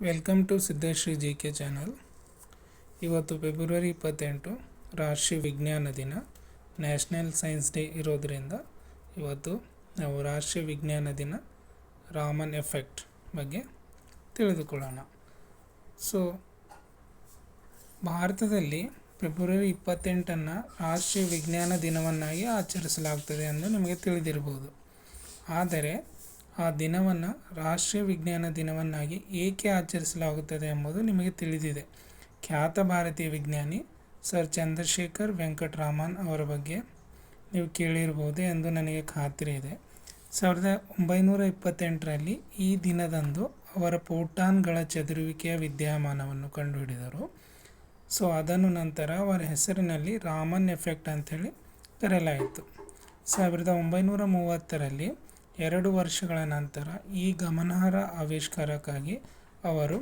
Welcome to Siddeshree G K channel ಇವತ್ತು February ಇಪ್ಪತ್ತೆಂಟು ರಾಷ್ಟ್ರೀಯ ವಿಜ್ಞಾನ ದಿನ ನ್ಯಾಷನಲ್ ಸೈನ್ಸ್ ಡೇ ಇರೋದರಿಂದ ಇವತ್ತು ನಾವು ರಾಷ್ಟ್ರೀಯ ವಿಜ್ಞಾನ ದಿನ, ರಾಮನ್ ಎಫೆಕ್ಟ್ ಬಗ್ಗೆ ತಿಳಿದುಕೊಳ್ಳೋಣ. ಸೊ ಭಾರತದಲ್ಲಿ ಫೆಬ್ರವರಿ ಇಪ್ಪತ್ತೆಂಟನ್ನು ರಾಷ್ಟ್ರೀಯ ವಿಜ್ಞಾನ ದಿನವನ್ನಾಗಿ ಆಚರಿಸಲಾಗ್ತದೆ ಎಂದು ನಿಮಗೆ ತಿಳಿದಿರಬಹುದು ಆದರೆ ಆ ದಿನವನ್ನು, ರಾಷ್ಟ್ರೀಯ ವಿಜ್ಞಾನ ದಿನವನ್ನಾಗಿ ಏಕೆ ಆಚರಿಸಲಾಗುತ್ತದೆ ಎಂಬುದು ನಿಮಗೆ ತಿಳಿದಿದೆ. ಖ್ಯಾತ ಭಾರತೀಯ ವಿಜ್ಞಾನಿ ಸರ್ ಚಂದ್ರಶೇಖರ್ ವೆಂಕಟರಾಮನ್ ಅವರ ಬಗ್ಗೆ ನೀವು ಕೇಳಿರಬಹುದು ಎಂದು ನನಗೆ ಖಾತ್ರಿ ಇದೆ. ಸಾವಿರದ ಒಂಬೈನೂರ ಇಪ್ಪತ್ತೆಂಟರಲ್ಲಿ ಈ ದಿನದಂದು ಅವರ ಪೋಟಾನ್ಗಳ ಚದುರುವಿಕೆಯ ವಿದ್ಯಮಾನವನ್ನು ಕಂಡುಹಿಡಿದರು. ಸೊ, ಅದನ್ನು ನಂತರ ಅವರ ಹೆಸರಿನಲ್ಲಿ ರಾಮನ್ ಎಫೆಕ್ಟ್ ಅಂಥೇಳಿ ಕರೆಯಲಾಯಿತು. ಸಾವಿರದ ಒಂಬೈನೂರ ಮೂವತ್ತರಲ್ಲಿ ಎರಡು ವರ್ಷಗಳ ನಂತರ ಈ ಗಮನಾರ್ಹ ಆವಿಷ್ಕಾರಕ್ಕಾಗಿ ಅವರು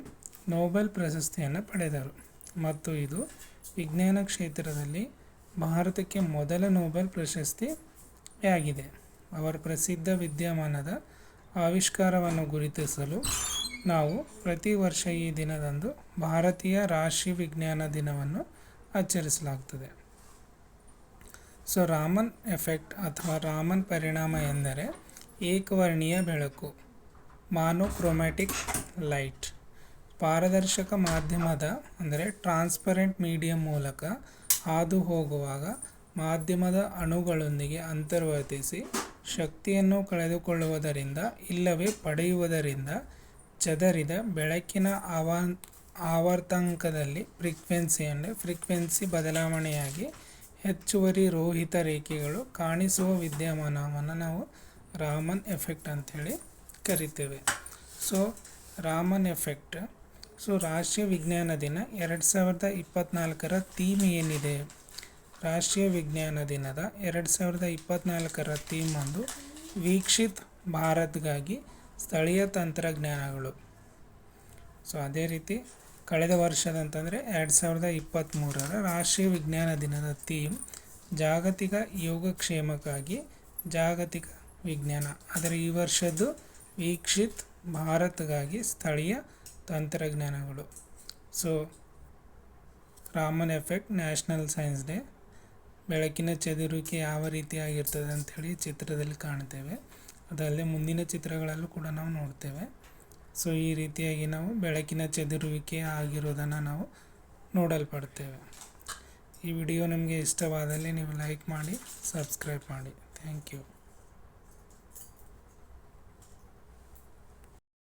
ನೊಬೆಲ್ ಪ್ರಶಸ್ತಿಯನ್ನು ಪಡೆದರು ಮತ್ತು ಇದು ವಿಜ್ಞಾನ ಕ್ಷೇತ್ರದಲ್ಲಿ ಭಾರತಕ್ಕೆ ಮೊದಲ ನೊಬೆಲ್ ಪ್ರಶಸ್ತಿಯಾಗಿದೆ. ಅವರ ಪ್ರಸಿದ್ಧ ವಿದ್ಯಮಾನದ ಆವಿಷ್ಕಾರವನ್ನು ಗುರುತಿಸಲು ನಾವು ಪ್ರತಿ ವರ್ಷ ಈ ದಿನದಂದು ಭಾರತೀಯ ರಾಶಿ ವಿಜ್ಞಾನ ದಿನವನ್ನು ಆಚರಿಸಲಾಗ್ತದೆ ಸೊ, ರಾಮನ್ ಎಫೆಕ್ಟ್ ಅಥವಾ ರಾಮನ್ ಪರಿಣಾಮ ಎಂದರೆ ಏಕವರ್ಣೀಯ ಬೆಳಕು. Monochromatic light. ಪಾರದರ್ಶಕ ಮಾಧ್ಯಮದ, ಅಂದರೆ ಟ್ರಾನ್ಸ್ಪರೆಂಟ್ ಮೀಡಿಯಂ ಮೂಲಕ ಹಾದು ಹೋಗುವಾಗ ಮಾಧ್ಯಮದ ಅಣುಗಳೊಂದಿಗೆ ಅಂತರ್ವರ್ತಿಸಿ ಶಕ್ತಿಯನ್ನು ಕಳೆದುಕೊಳ್ಳುವುದರಿಂದ ಇಲ್ಲವೇ ಪಡೆಯುವುದರಿಂದ ಚದರಿದ ಬೆಳಕಿನ ಆವಾ ಆವರ್ತಂಕದಲ್ಲಿ ಫ್ರೀಕ್ವೆನ್ಸಿ, ಅಂದರೆ ಫ್ರೀಕ್ವೆನ್ಸಿ ಬದಲಾವಣೆಯಾಗಿ ಹೆಚ್ಚುವರಿ ರೋಹಿತ ರೇಖೆಗಳು ಕಾಣಿಸುವ ವಿದ್ಯಮಾನವನ್ನು ನಾವು ರಾಮನ್ ಎಫೆಕ್ಟ್ ಅಂಥೇಳಿ ಕರಿತೇವೆ. So, Raman effect. ಸೊ, ರಾಷ್ಟ್ರೀಯ ವಿಜ್ಞಾನ ದಿನ ಎರಡು ಸಾವಿರದ ಇಪ್ಪತ್ತ್ನಾಲ್ಕರ ಥೀಮ್ ಏನಿದೆ? ರಾಷ್ಟ್ರೀಯ ವಿಜ್ಞಾನ ದಿನದ ಎರಡು ಸಾವಿರದ ಇಪ್ಪತ್ತ್ನಾಲ್ಕರ ಥೀಮ್ ಒಂದು ವೀಕ್ಷಿತ್ ಭಾರತ್ಗಾಗಿ ಸ್ಥಳೀಯ ತಂತ್ರಜ್ಞಾನಗಳು. ಸೊ, ಅದೇ ರೀತಿ ಕಳೆದ ವರ್ಷದಂತಂದರೆ ಎರಡು ಸಾವಿರದ ಇಪ್ಪತ್ತ್ಮೂರರ ರಾಷ್ಟ್ರೀಯ ವಿಜ್ಞಾನ ದಿನದ ಥೀಮ್ ಜಾಗತಿಕ ಯೋಗಕ್ಷೇಮಕ್ಕಾಗಿ ಜಾಗತಿಕ ವಿಜ್ಞಾನ. ಆದರೆ ಈ ವರ್ಷದ್ದು ವೀಕ್ಷಿತ್ ಭಾರತ್ಗಾಗಿ ಸ್ಥಳೀಯ ತಂತ್ರಜ್ಞಾನಗಳು. So, Raman effect national science day. ಬೆಳಕಿನ ಚದುರುವಿಕೆ ಯಾವ ರೀತಿಯಾಗಿರ್ತದೆ ಅಂಥೇಳಿ ಚಿತ್ರದಲ್ಲಿ ಕಾಣ್ತೇವೆ. ಅದಲ್ಲದೆ ಮುಂದಿನ ಚಿತ್ರಗಳಲ್ಲೂ ಕೂಡ ನಾವು ನೋಡ್ತೇವೆ. ಸೊ, ಈ ರೀತಿಯಾಗಿ ನಾವು ಬೆಳಕಿನ ಚದುರುವಿಕೆ ಆಗಿರೋದನ್ನು ನಾವು ನೋಡಲ್ಪಡ್ತೇವೆ. ಈ ವಿಡಿಯೋ ನಿಮಗೆ ಇಷ್ಟವಾದಲ್ಲಿ ನೀವು ಲೈಕ್ ಮಾಡಿ, ಸಬ್ಸ್ಕ್ರೈಬ್ ಮಾಡಿ. Thank you.